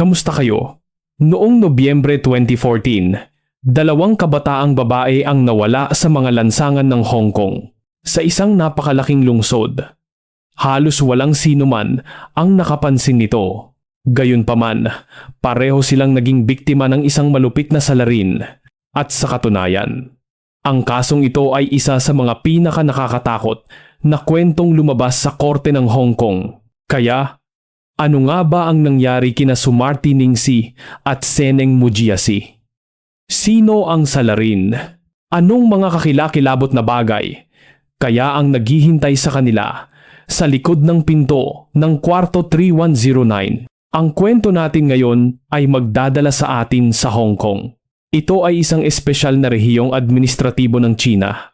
kamusta kayo? Noong Nobyembre 2014, dalawang kabataang babae ang nawala sa mga lansangan ng Hong Kong sa isang napakalaking lungsod. Halos walang sino man ang nakapansin nito. Gayunpaman, pareho silang naging biktima ng isang malupit na salarin. At sa katunayan, ang kasong ito ay isa sa mga pinaka nakakatakot na kwentong lumabas sa korte ng Hong Kong. Kaya, ano nga ba ang nangyari kina Sumarti Ningsi at Seneng Mujiasi? Sino ang salarin? Anong mga kakilakilabot na bagay? Kaya ang naghihintay sa kanila sa likod ng pinto ng kwarto 3109. Ang kwento natin ngayon ay magdadala sa atin sa Hong Kong. Ito ay isang espesyal na rehiyong administratibo ng China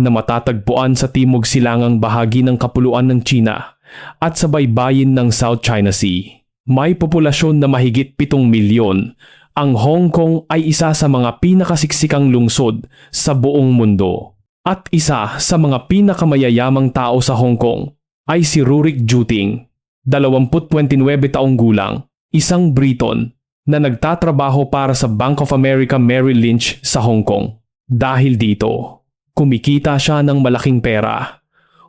na matatagpuan sa timog silangang bahagi ng kapuluan ng China at sa baybayin ng South China Sea. May populasyon na mahigit 7 milyon. Ang Hong Kong ay isa sa mga pinakasiksikang lungsod sa buong mundo. At isa sa mga pinakamayayamang tao sa Hong Kong ay si Rurik Juting, 20-29 taong gulang, isang Briton na nagtatrabaho para sa Bank of America Merrill Lynch sa Hong Kong. Dahil dito, kumikita siya ng malaking pera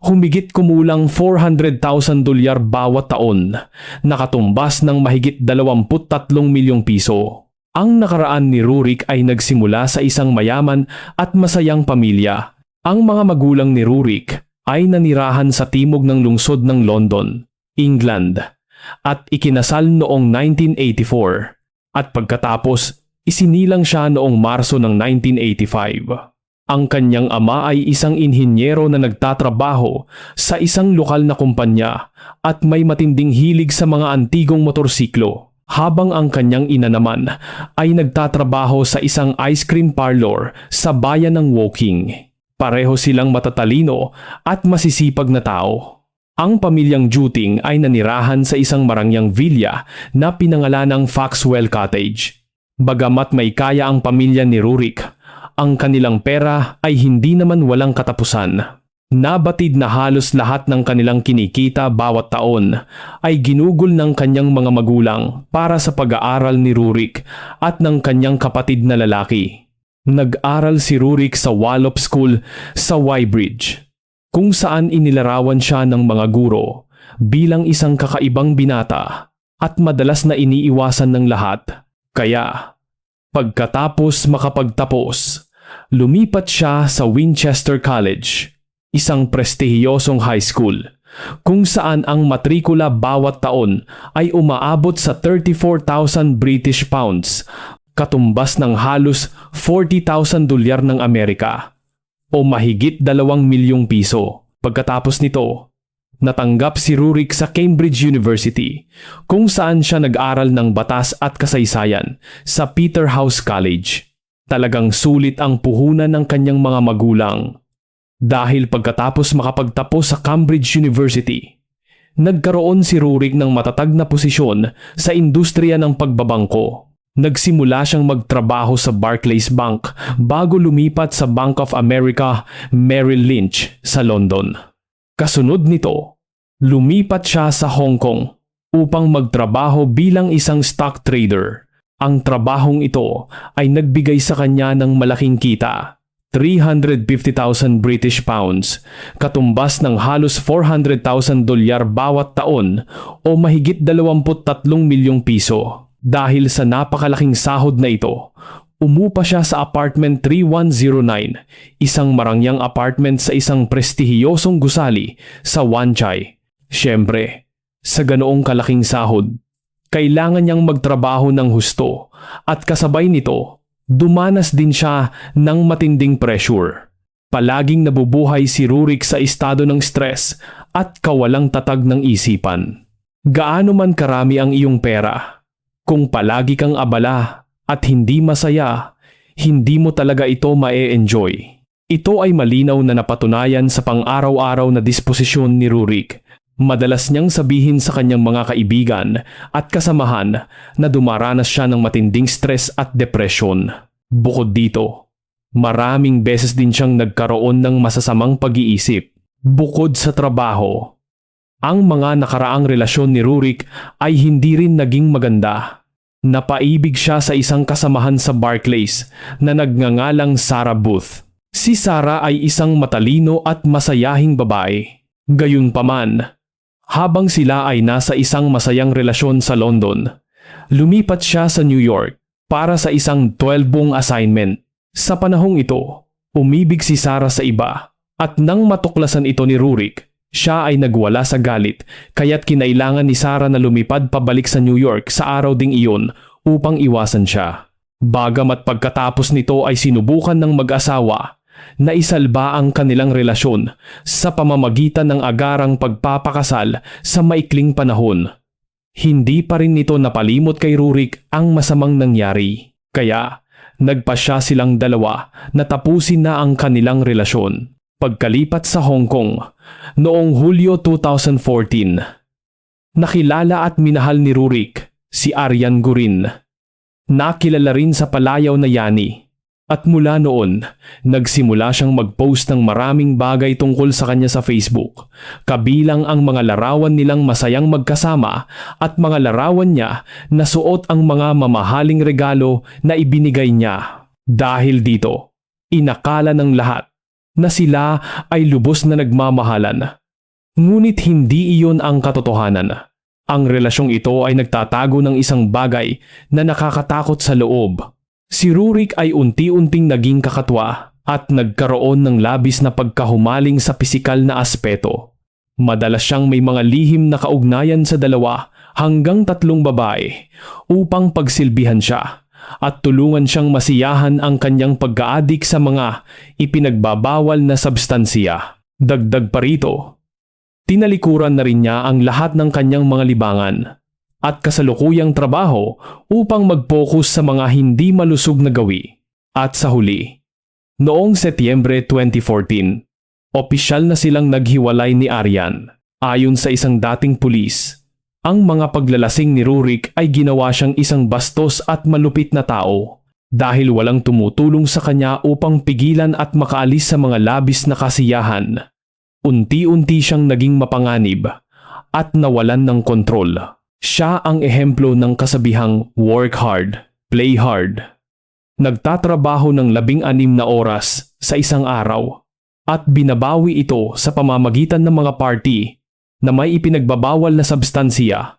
humigit kumulang 400,000 dolyar bawat taon, nakatumbas ng mahigit 23 milyong piso. Ang nakaraan ni Rurik ay nagsimula sa isang mayaman at masayang pamilya. Ang mga magulang ni Rurik ay nanirahan sa timog ng lungsod ng London, England, at ikinasal noong 1984 at pagkatapos isinilang siya noong Marso ng 1985. Ang kanyang ama ay isang inhinyero na nagtatrabaho sa isang lokal na kumpanya at may matinding hilig sa mga antigong motorsiklo. Habang ang kanyang ina naman ay nagtatrabaho sa isang ice cream parlor sa bayan ng Woking. Pareho silang matatalino at masisipag na tao. Ang pamilyang Juting ay nanirahan sa isang marangyang villa na pinangalanang Foxwell Cottage. Bagamat may kaya ang pamilya ni Rurik, ang kanilang pera ay hindi naman walang katapusan. Nabatid na halos lahat ng kanilang kinikita bawat taon ay ginugol ng kanyang mga magulang para sa pag-aaral ni Rurik at ng kanyang kapatid na lalaki. Nag-aral si Rurik sa Wallop School sa Wybridge, kung saan inilarawan siya ng mga guro bilang isang kakaibang binata at madalas na iniiwasan ng lahat. Kaya, pagkatapos makapagtapos, lumipat siya sa Winchester College, isang prestihiyosong high school, kung saan ang matrikula bawat taon ay umaabot sa 34,000 British pounds, katumbas ng halos 40,000 dolyar ng Amerika, o mahigit 2 milyong piso. Pagkatapos nito, natanggap si Rurik sa Cambridge University, kung saan siya nag-aral ng batas at kasaysayan sa Peterhouse College. Talagang sulit ang puhunan ng kanyang mga magulang. Dahil pagkatapos makapagtapos sa Cambridge University, nagkaroon si Rurik ng matatag na posisyon sa industriya ng pagbabangko. Nagsimula siyang magtrabaho sa Barclays Bank bago lumipat sa Bank of America Merrill Lynch sa London. Kasunod nito, lumipat siya sa Hong Kong upang magtrabaho bilang isang stock trader ang trabahong ito ay nagbigay sa kanya ng malaking kita. 350,000 British pounds, katumbas ng halos 400,000 dolyar bawat taon o mahigit 23 milyong piso. Dahil sa napakalaking sahod na ito, umupa siya sa apartment 3109, isang marangyang apartment sa isang prestihiyosong gusali sa Wan Chai. Siyempre, sa ganoong kalaking sahod, kailangan niyang magtrabaho ng husto at kasabay nito, dumanas din siya ng matinding pressure. Palaging nabubuhay si Rurik sa estado ng stress at kawalang tatag ng isipan. Gaano man karami ang iyong pera, kung palagi kang abala at hindi masaya, hindi mo talaga ito mae-enjoy. Ito ay malinaw na napatunayan sa pang-araw-araw na disposisyon ni Rurik Madalas niyang sabihin sa kanyang mga kaibigan at kasamahan na dumaranas siya ng matinding stress at depresyon. Bukod dito, maraming beses din siyang nagkaroon ng masasamang pag-iisip. Bukod sa trabaho, Ang mga nakaraang relasyon ni Rurik ay hindi rin naging maganda. Napaibig siya sa isang kasamahan sa Barclays na nagngangalang Sarah Booth. Si Sarah ay isang matalino at masayahing babae. Gayunpaman, habang sila ay nasa isang masayang relasyon sa London, lumipat siya sa New York para sa isang 12-bong assignment. Sa panahong ito, umibig si Sarah sa iba at nang matuklasan ito ni Rurik, siya ay nagwala sa galit kaya't kinailangan ni Sarah na lumipad pabalik sa New York sa araw ding iyon upang iwasan siya. Bagamat pagkatapos nito ay sinubukan ng mag-asawa na isalba ang kanilang relasyon sa pamamagitan ng agarang pagpapakasal sa maikling panahon. Hindi pa rin nito napalimot kay Rurik ang masamang nangyari. Kaya, nagpasya silang dalawa na tapusin na ang kanilang relasyon. Pagkalipat sa Hong Kong, noong Hulyo 2014, nakilala at minahal ni Rurik si Aryan Gurin. Nakilala rin sa palayaw na Yani at mula noon, nagsimula siyang mag-post ng maraming bagay tungkol sa kanya sa Facebook, kabilang ang mga larawan nilang masayang magkasama at mga larawan niya na suot ang mga mamahaling regalo na ibinigay niya. Dahil dito, inakala ng lahat na sila ay lubos na nagmamahalan. Ngunit hindi iyon ang katotohanan. Ang relasyong ito ay nagtatago ng isang bagay na nakakatakot sa loob Si Rurik ay unti-unting naging kakatwa at nagkaroon ng labis na pagkahumaling sa pisikal na aspeto. Madalas siyang may mga lihim na kaugnayan sa dalawa hanggang tatlong babae upang pagsilbihan siya at tulungan siyang masiyahan ang kanyang pagkaadik sa mga ipinagbabawal na substansiya. Dagdag pa rito, tinalikuran na rin niya ang lahat ng kanyang mga libangan at kasalukuyang trabaho upang mag-focus sa mga hindi malusog na gawi. At sa huli, noong Setyembre 2014, opisyal na silang naghiwalay ni Aryan. Ayon sa isang dating pulis, ang mga paglalasing ni Rurik ay ginawa siyang isang bastos at malupit na tao dahil walang tumutulong sa kanya upang pigilan at makaalis sa mga labis na kasiyahan. Unti-unti siyang naging mapanganib at nawalan ng kontrol. Siya ang ehemplo ng kasabihang work hard, play hard. Nagtatrabaho ng labing anim na oras sa isang araw at binabawi ito sa pamamagitan ng mga party na may ipinagbabawal na substansiya,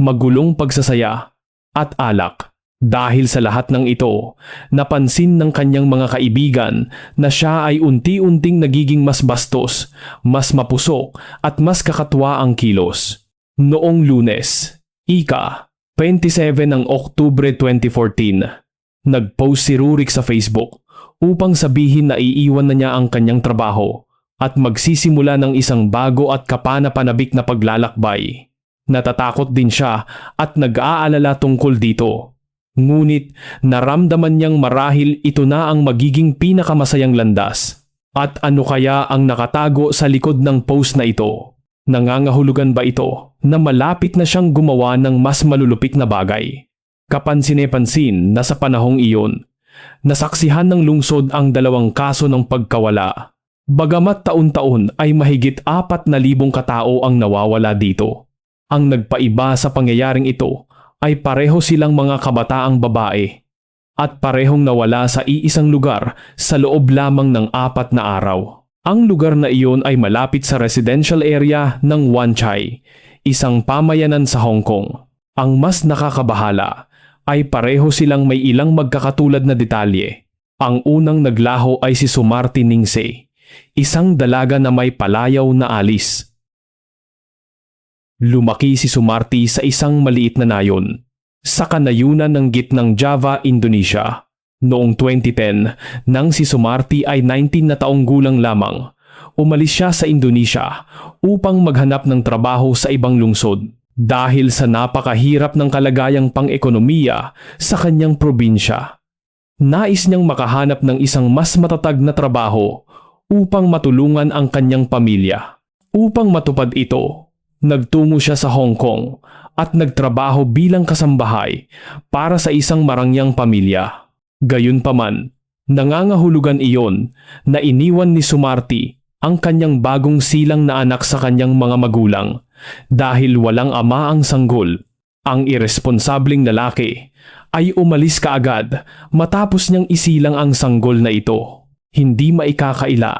magulong pagsasaya at alak. Dahil sa lahat ng ito, napansin ng kanyang mga kaibigan na siya ay unti-unting nagiging mas bastos, mas mapusok at mas kakatwa ang kilos. Noong lunes, Ika, 27 ng Oktubre 2014, nag-post si Rurik sa Facebook upang sabihin na iiwan na niya ang kanyang trabaho at magsisimula ng isang bago at kapana-panabik na paglalakbay. Natatakot din siya at nag-aalala tungkol dito. Ngunit naramdaman niyang marahil ito na ang magiging pinakamasayang landas. At ano kaya ang nakatago sa likod ng post na ito? Nangangahulugan ba ito na malapit na siyang gumawa ng mas malulupit na bagay? Kapansin-pansin na sa panahong iyon, nasaksihan ng lungsod ang dalawang kaso ng pagkawala. Bagamat taon-taon ay mahigit apat na libong katao ang nawawala dito. Ang nagpaiba sa pangyayaring ito ay pareho silang mga kabataang babae at parehong nawala sa iisang lugar sa loob lamang ng apat na araw. Ang lugar na iyon ay malapit sa residential area ng Wan Chai, isang pamayanan sa Hong Kong. Ang mas nakakabahala ay pareho silang may ilang magkakatulad na detalye. Ang unang naglaho ay si Sumarti Ningse, isang dalaga na may palayaw na alis. Lumaki si Sumarti sa isang maliit na nayon, sa kanayunan ng gitnang Java, Indonesia. Noong 2010, nang si Sumarti ay 19 na taong gulang lamang, umalis siya sa Indonesia upang maghanap ng trabaho sa ibang lungsod dahil sa napakahirap ng kalagayang pang-ekonomiya sa kanyang probinsya. Nais niyang makahanap ng isang mas matatag na trabaho upang matulungan ang kanyang pamilya. Upang matupad ito, nagtungo siya sa Hong Kong at nagtrabaho bilang kasambahay para sa isang marangyang pamilya. Gayunpaman, nangangahulugan iyon na iniwan ni Sumarti ang kanyang bagong silang na anak sa kanyang mga magulang Dahil walang ama ang sanggol, ang irresponsableng lalaki ay umalis kaagad matapos niyang isilang ang sanggol na ito. Hindi maikakaila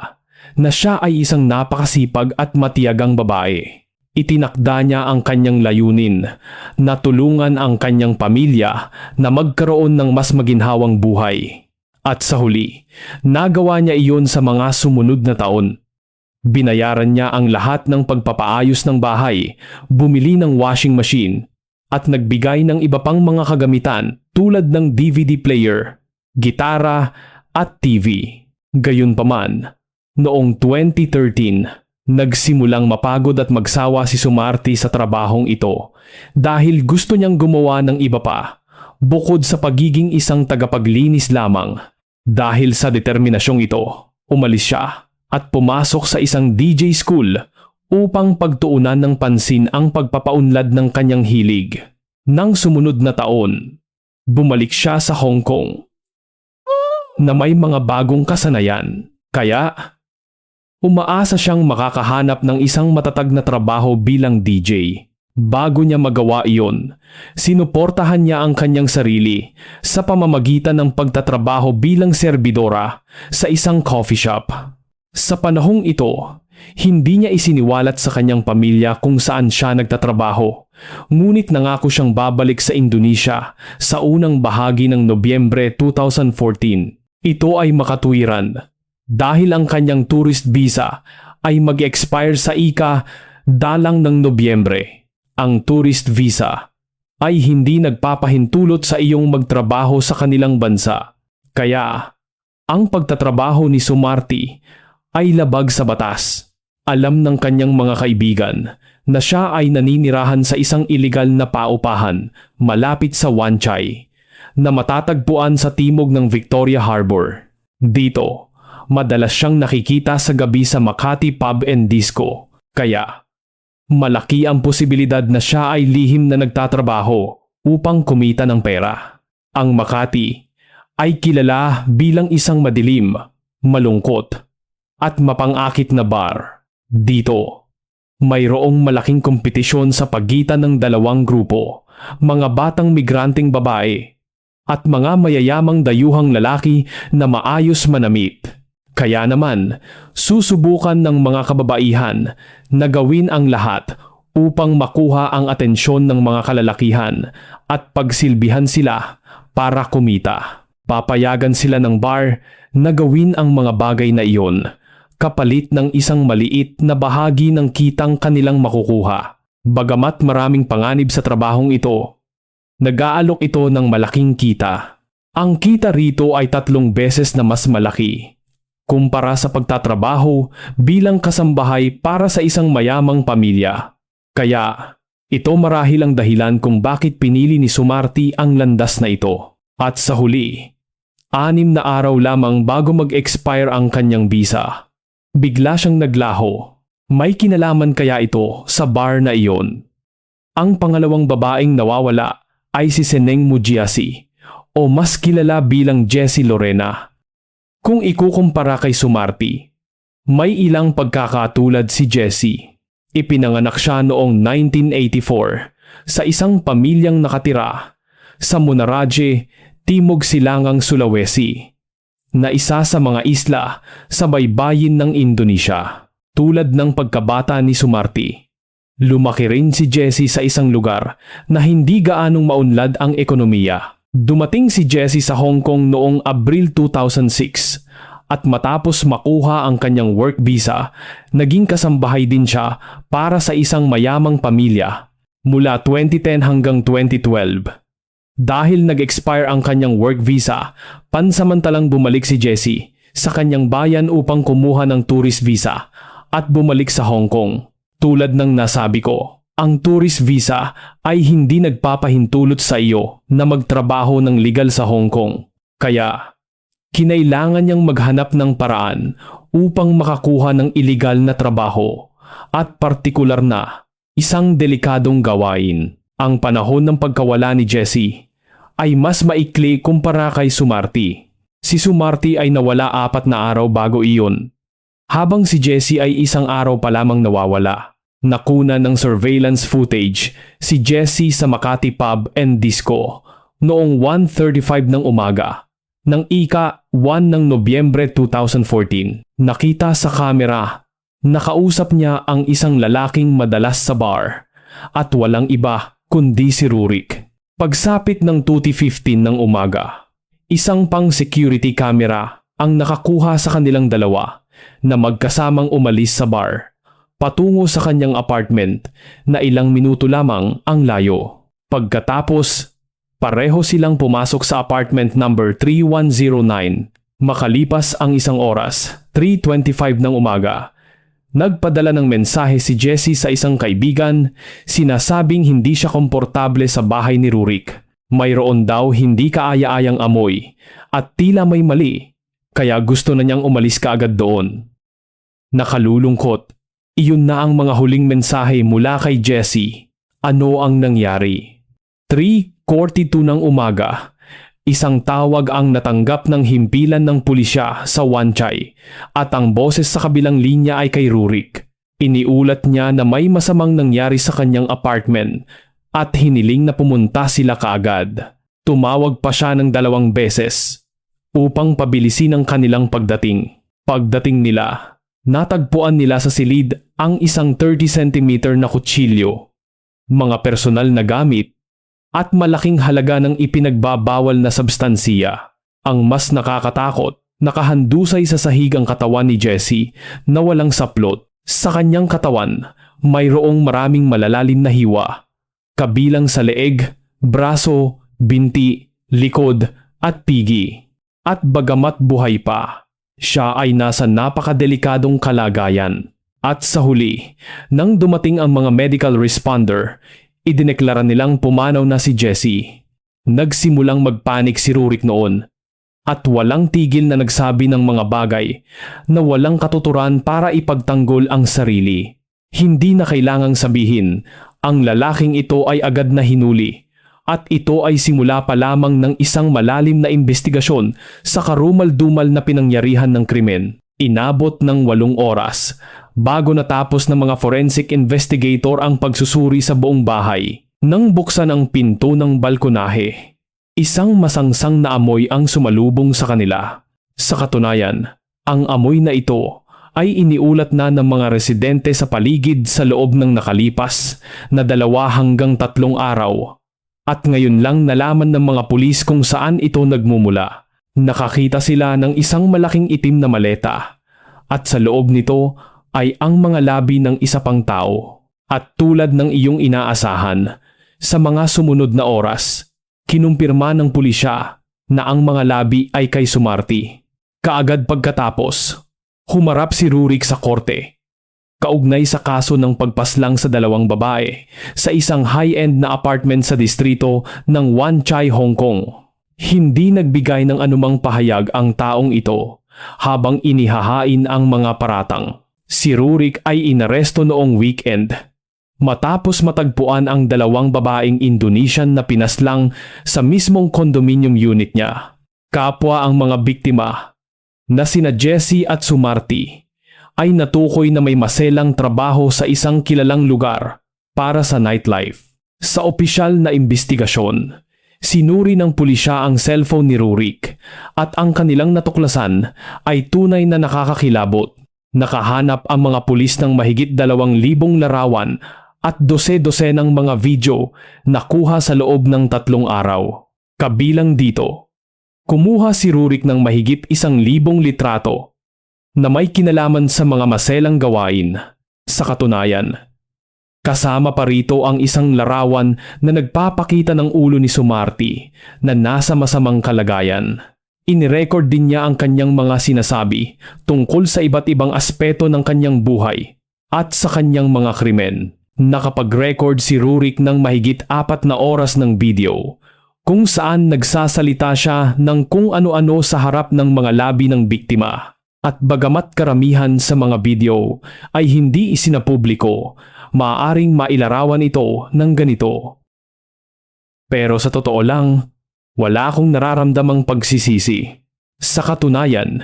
na siya ay isang napakasipag at matiyagang babae. Itinakda niya ang kanyang layunin na tulungan ang kanyang pamilya na magkaroon ng mas maginhawang buhay. At sa huli, nagawa niya iyon sa mga sumunod na taon. Binayaran niya ang lahat ng pagpapaayos ng bahay, bumili ng washing machine, at nagbigay ng iba pang mga kagamitan tulad ng DVD player, gitara, at TV. Gayunpaman, noong 2013, nagsimulang mapagod at magsawa si Sumarti sa trabahong ito dahil gusto niyang gumawa ng iba pa bukod sa pagiging isang tagapaglinis lamang. Dahil sa determinasyong ito, umalis siya at pumasok sa isang DJ school upang pagtuunan ng pansin ang pagpapaunlad ng kanyang hilig. Nang sumunod na taon, bumalik siya sa Hong Kong na may mga bagong kasanayan. Kaya, umaasa siyang makakahanap ng isang matatag na trabaho bilang DJ. Bago niya magawa iyon, sinuportahan niya ang kanyang sarili sa pamamagitan ng pagtatrabaho bilang serbidora sa isang coffee shop. Sa panahong ito, hindi niya isiniwalat sa kanyang pamilya kung saan siya nagtatrabaho. Ngunit nangako siyang babalik sa Indonesia sa unang bahagi ng Nobyembre 2014. Ito ay makatuwiran dahil ang kanyang tourist visa ay mag-expire sa ika dalang ng Nobyembre. Ang tourist visa ay hindi nagpapahintulot sa iyong magtrabaho sa kanilang bansa. Kaya, ang pagtatrabaho ni Sumarti ay labag sa batas. Alam ng kanyang mga kaibigan na siya ay naninirahan sa isang iligal na paupahan malapit sa Wanchay na matatagpuan sa timog ng Victoria Harbor. Dito, madalas siyang nakikita sa gabi sa Makati Pub and Disco. Kaya, malaki ang posibilidad na siya ay lihim na nagtatrabaho upang kumita ng pera. Ang Makati ay kilala bilang isang madilim, malungkot, at mapangakit na bar. Dito, mayroong malaking kompetisyon sa pagitan ng dalawang grupo, mga batang migranteng babae at mga mayayamang dayuhang lalaki na maayos manamit. Kaya naman, susubukan ng mga kababaihan na gawin ang lahat upang makuha ang atensyon ng mga kalalakihan at pagsilbihan sila para kumita. Papayagan sila ng bar na gawin ang mga bagay na iyon kapalit ng isang maliit na bahagi ng kitang kanilang makukuha. Bagamat maraming panganib sa trabahong ito, nag-aalok ito ng malaking kita. Ang kita rito ay tatlong beses na mas malaki kumpara sa pagtatrabaho bilang kasambahay para sa isang mayamang pamilya. Kaya, ito marahil ang dahilan kung bakit pinili ni Sumarti ang landas na ito. At sa huli, anim na araw lamang bago mag-expire ang kanyang visa. Bigla siyang naglaho. May kinalaman kaya ito sa bar na iyon? Ang pangalawang babaeng nawawala ay si Seneng Mujiasi o mas kilala bilang Jessie Lorena. Kung ikukumpara kay Sumarti, may ilang pagkakatulad si Jessie. Ipinanganak siya noong 1984 sa isang pamilyang nakatira sa Munaraje, Timog Silangang Sulawesi, na isa sa mga isla sa baybayin ng Indonesia. Tulad ng pagkabata ni Sumarti, lumaki rin si Jessie sa isang lugar na hindi gaanong maunlad ang ekonomiya. Dumating si Jessie sa Hong Kong noong Abril 2006 at matapos makuha ang kanyang work visa, naging kasambahay din siya para sa isang mayamang pamilya mula 2010 hanggang 2012. Dahil nag-expire ang kanyang work visa, pansamantalang bumalik si Jessie sa kanyang bayan upang kumuha ng tourist visa at bumalik sa Hong Kong. Tulad ng nasabi ko, ang tourist visa ay hindi nagpapahintulot sa iyo na magtrabaho ng legal sa Hong Kong. Kaya, kinailangan niyang maghanap ng paraan upang makakuha ng ilegal na trabaho at partikular na isang delikadong gawain. Ang panahon ng pagkawala ni Jesse ay mas maikli kumpara kay Sumarti. Si Sumarti ay nawala apat na araw bago iyon, habang si Jesse ay isang araw pa lamang nawawala. Nakuna ng surveillance footage si Jesse sa Makati Pub and Disco noong 1.35 ng umaga. Nang ika 1 ng Nobyembre 2014, nakita sa kamera, nakausap niya ang isang lalaking madalas sa bar at walang iba kundi si Rurik. Pagsapit ng 2.15 ng umaga, isang pang security camera ang nakakuha sa kanilang dalawa na magkasamang umalis sa bar patungo sa kanyang apartment na ilang minuto lamang ang layo. Pagkatapos, pareho silang pumasok sa apartment number 3109. Makalipas ang isang oras, 3.25 ng umaga, Nagpadala ng mensahe si Jesse sa isang kaibigan, sinasabing hindi siya komportable sa bahay ni Rurik. Mayroon daw hindi kaaya-ayang amoy at tila may mali, kaya gusto na niyang umalis kaagad doon. Nakalulungkot, iyon na ang mga huling mensahe mula kay Jesse. Ano ang nangyari? 3.42 ng umaga, Isang tawag ang natanggap ng himpilan ng pulisya sa Wanchay at ang boses sa kabilang linya ay kay Rurik. Iniulat niya na may masamang nangyari sa kanyang apartment at hiniling na pumunta sila kaagad. Tumawag pa siya ng dalawang beses upang pabilisin ang kanilang pagdating. Pagdating nila, natagpuan nila sa silid ang isang 30 cm na kutsilyo, mga personal na gamit at malaking halaga ng ipinagbabawal na substansiya. Ang mas nakakatakot, nakahandusay sa sahig ang katawan ni Jesse na walang saplot. Sa kanyang katawan, mayroong maraming malalalim na hiwa, kabilang sa leeg, braso, binti, likod at pigi. At bagamat buhay pa, siya ay nasa napakadelikadong kalagayan. At sa huli, nang dumating ang mga medical responder, idineklara nilang pumanaw na si Jesse. Nagsimulang magpanik si Rurik noon at walang tigil na nagsabi ng mga bagay na walang katuturan para ipagtanggol ang sarili. Hindi na kailangang sabihin, ang lalaking ito ay agad na hinuli at ito ay simula pa lamang ng isang malalim na investigasyon sa karumal-dumal na pinangyarihan ng krimen. Inabot ng walong oras bago natapos ng mga forensic investigator ang pagsusuri sa buong bahay. Nang buksan ang pinto ng balkonahe, isang masangsang na amoy ang sumalubong sa kanila. Sa katunayan, ang amoy na ito ay iniulat na ng mga residente sa paligid sa loob ng nakalipas na dalawa hanggang tatlong araw. At ngayon lang nalaman ng mga pulis kung saan ito nagmumula. Nakakita sila ng isang malaking itim na maleta at sa loob nito ay ang mga labi ng isa pang tao. At tulad ng iyong inaasahan, sa mga sumunod na oras, kinumpirma ng pulisya na ang mga labi ay kay Sumarti. Kaagad pagkatapos, humarap si Rurik sa korte. Kaugnay sa kaso ng pagpaslang sa dalawang babae sa isang high-end na apartment sa distrito ng Wan Chai, Hong Kong. Hindi nagbigay ng anumang pahayag ang taong ito habang inihahain ang mga paratang. Si Rurik ay inaresto noong weekend matapos matagpuan ang dalawang babaeng Indonesian na pinaslang sa mismong condominium unit niya. Kapwa ang mga biktima na sina Jesse at Sumarti ay natukoy na may maselang trabaho sa isang kilalang lugar para sa nightlife. Sa opisyal na investigasyon, sinuri ng pulisya ang cellphone ni Rurik at ang kanilang natuklasan ay tunay na nakakakilabot Nakahanap ang mga pulis ng mahigit dalawang libong larawan at dose-dose ng mga video na kuha sa loob ng tatlong araw. Kabilang dito, kumuha si Rurik ng mahigit isang libong litrato na may kinalaman sa mga maselang gawain. Sa katunayan, kasama pa rito ang isang larawan na nagpapakita ng ulo ni Sumarti na nasa masamang kalagayan. Inirecord din niya ang kanyang mga sinasabi tungkol sa iba't ibang aspeto ng kanyang buhay at sa kanyang mga krimen. Nakapag-record si Rurik ng mahigit apat na oras ng video kung saan nagsasalita siya ng kung ano-ano sa harap ng mga labi ng biktima. At bagamat karamihan sa mga video ay hindi isinapubliko, maaaring mailarawan ito ng ganito. Pero sa totoo lang, wala akong nararamdamang pagsisisi. Sa katunayan,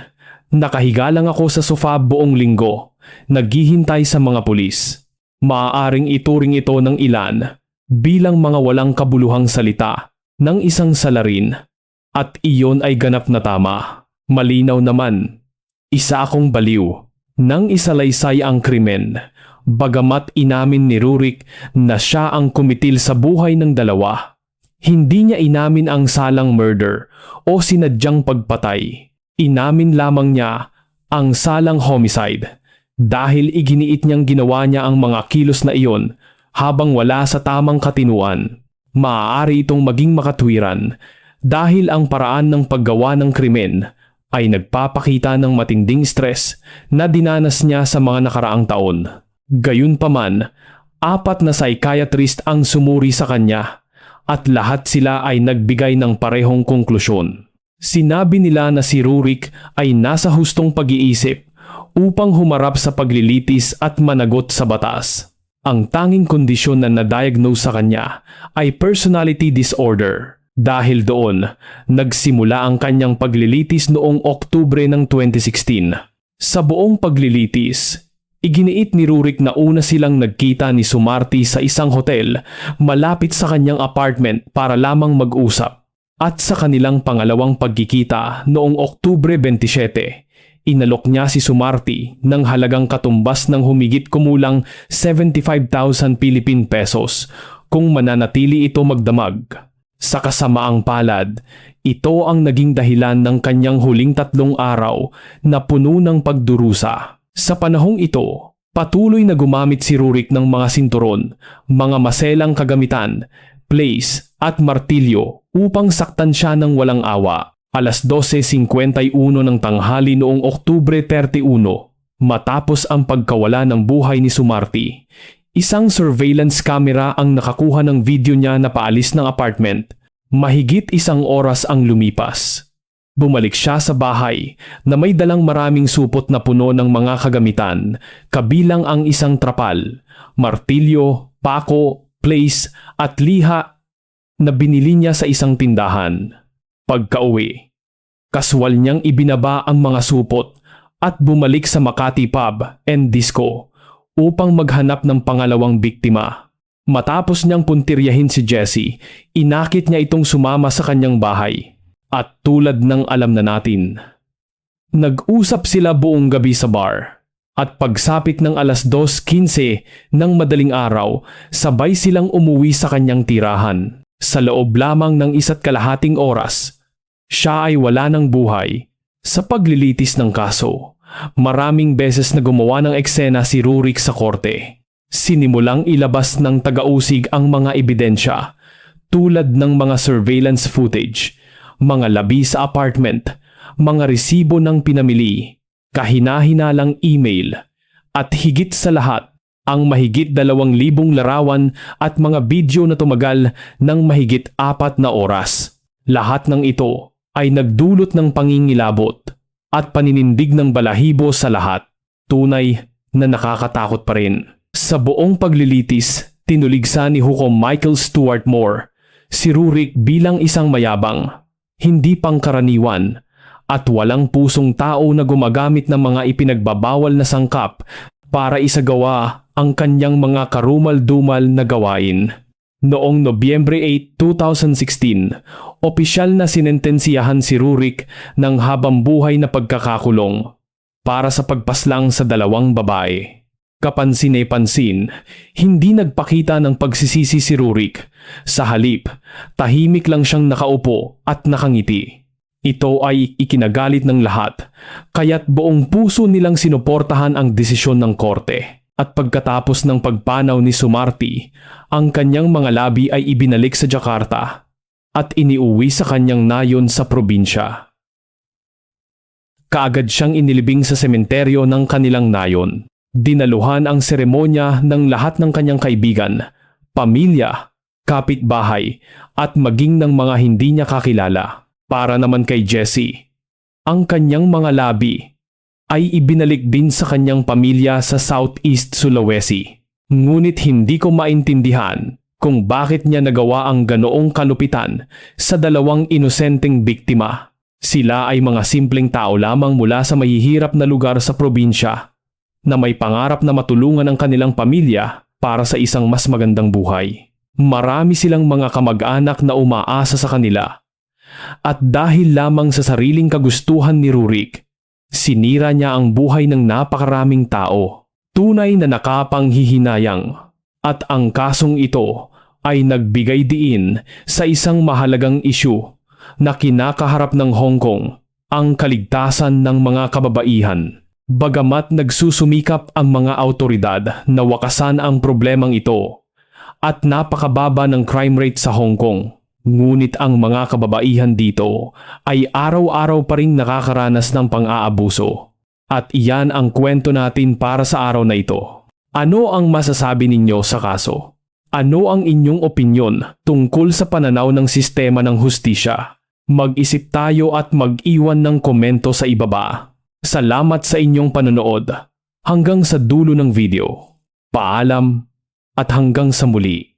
nakahiga lang ako sa sofa buong linggo, naghihintay sa mga pulis. Maaaring ituring ito ng ilan bilang mga walang kabuluhang salita ng isang salarin at iyon ay ganap na tama. Malinaw naman, isa akong baliw nang isalaysay ang krimen. Bagamat inamin ni Rurik na siya ang kumitil sa buhay ng dalawa, hindi niya inamin ang salang murder o sinadyang pagpatay. Inamin lamang niya ang salang homicide dahil iginiit niyang ginawa niya ang mga kilos na iyon habang wala sa tamang katinuan. Maaari itong maging makatwiran dahil ang paraan ng paggawa ng krimen ay nagpapakita ng matinding stress na dinanas niya sa mga nakaraang taon. Gayunpaman, apat na psychiatrist ang sumuri sa kanya at lahat sila ay nagbigay ng parehong konklusyon. Sinabi nila na si Rurik ay nasa hustong pag-iisip upang humarap sa paglilitis at managot sa batas. Ang tanging kondisyon na na-diagnose sa kanya ay personality disorder. Dahil doon, nagsimula ang kanyang paglilitis noong Oktubre ng 2016. Sa buong paglilitis, Iginiit ni Rurik na una silang nagkita ni Sumarti sa isang hotel malapit sa kanyang apartment para lamang mag-usap. At sa kanilang pangalawang pagkikita noong Oktubre 27, inalok niya si Sumarti ng halagang katumbas ng humigit kumulang 75,000 Philippine pesos kung mananatili ito magdamag. Sa kasamaang palad, ito ang naging dahilan ng kanyang huling tatlong araw na puno ng pagdurusa. Sa panahong ito, patuloy na gumamit si Rurik ng mga sinturon, mga maselang kagamitan, place at martilyo upang saktan siya ng walang awa. Alas 12.51 ng tanghali noong Oktubre 31, matapos ang pagkawala ng buhay ni Sumarti. Isang surveillance camera ang nakakuha ng video niya na paalis ng apartment. Mahigit isang oras ang lumipas. Bumalik siya sa bahay na may dalang maraming supot na puno ng mga kagamitan, kabilang ang isang trapal, martilyo, pako, place at liha na binili niya sa isang tindahan. Pagka-uwi, kaswal niyang ibinaba ang mga supot at bumalik sa Makati Pub and Disco upang maghanap ng pangalawang biktima. Matapos niyang puntiryahin si Jesse, inakit niya itong sumama sa kanyang bahay. At tulad ng alam na natin, nag-usap sila buong gabi sa bar. At pagsapit ng alas 2.15 ng madaling araw, sabay silang umuwi sa kanyang tirahan. Sa loob lamang ng isa't kalahating oras, siya ay wala ng buhay sa paglilitis ng kaso. Maraming beses na gumawa ng eksena si Rurik sa korte. Sinimulang ilabas ng taga-usig ang mga ebidensya tulad ng mga surveillance footage mga labi sa apartment, mga resibo ng pinamili, kahina-hinalang email, at higit sa lahat, ang mahigit dalawang libong larawan at mga video na tumagal ng mahigit apat na oras. Lahat ng ito ay nagdulot ng pangingilabot at paninindig ng balahibo sa lahat. Tunay na nakakatakot pa rin. Sa buong paglilitis, tinuligsa ni Hukom Michael Stuart Moore si Rurik bilang isang mayabang hindi pangkaraniwan at walang pusong tao na gumagamit ng mga ipinagbabawal na sangkap para isagawa ang kanyang mga karumal-dumal na gawain. Noong Nobyembre 8, 2016, opisyal na sinentensiyahan si Rurik ng habang buhay na pagkakakulong para sa pagpaslang sa dalawang babae. Kapansin-pansin, hindi nagpakita ng pagsisisi si Rurik. Sa halip, tahimik lang siyang nakaupo at nakangiti. Ito ay ikinagalit ng lahat, kaya't buong puso nilang sinuportahan ang desisyon ng korte. At pagkatapos ng pagpanaw ni Sumarti, ang kanyang mga labi ay ibinalik sa Jakarta at iniuwi sa kanyang nayon sa probinsya. Kaagad siyang inilibing sa sementeryo ng kanilang nayon. Dinaluhan ang seremonya ng lahat ng kanyang kaibigan, pamilya, kapitbahay at maging ng mga hindi niya kakilala. Para naman kay Jesse, ang kanyang mga labi ay ibinalik din sa kanyang pamilya sa Southeast Sulawesi. Ngunit hindi ko maintindihan kung bakit niya nagawa ang ganoong kalupitan sa dalawang inosenteng biktima. Sila ay mga simpleng tao lamang mula sa mahihirap na lugar sa probinsya na may pangarap na matulungan ang kanilang pamilya para sa isang mas magandang buhay. Marami silang mga kamag-anak na umaasa sa kanila. At dahil lamang sa sariling kagustuhan ni Rurik, sinira niya ang buhay ng napakaraming tao. Tunay na nakapanghihinayang. At ang kasong ito ay nagbigay diin sa isang mahalagang isyu na kinakaharap ng Hong Kong, ang kaligtasan ng mga kababaihan. Bagamat nagsusumikap ang mga autoridad na wakasan ang problemang ito at napakababa ng crime rate sa Hong Kong, ngunit ang mga kababaihan dito ay araw-araw pa rin nakakaranas ng pang-aabuso. At iyan ang kwento natin para sa araw na ito. Ano ang masasabi ninyo sa kaso? Ano ang inyong opinyon tungkol sa pananaw ng sistema ng hustisya? Mag-isip tayo at mag-iwan ng komento sa ibaba. Salamat sa inyong panonood. Hanggang sa dulo ng video. Paalam at hanggang sa muli.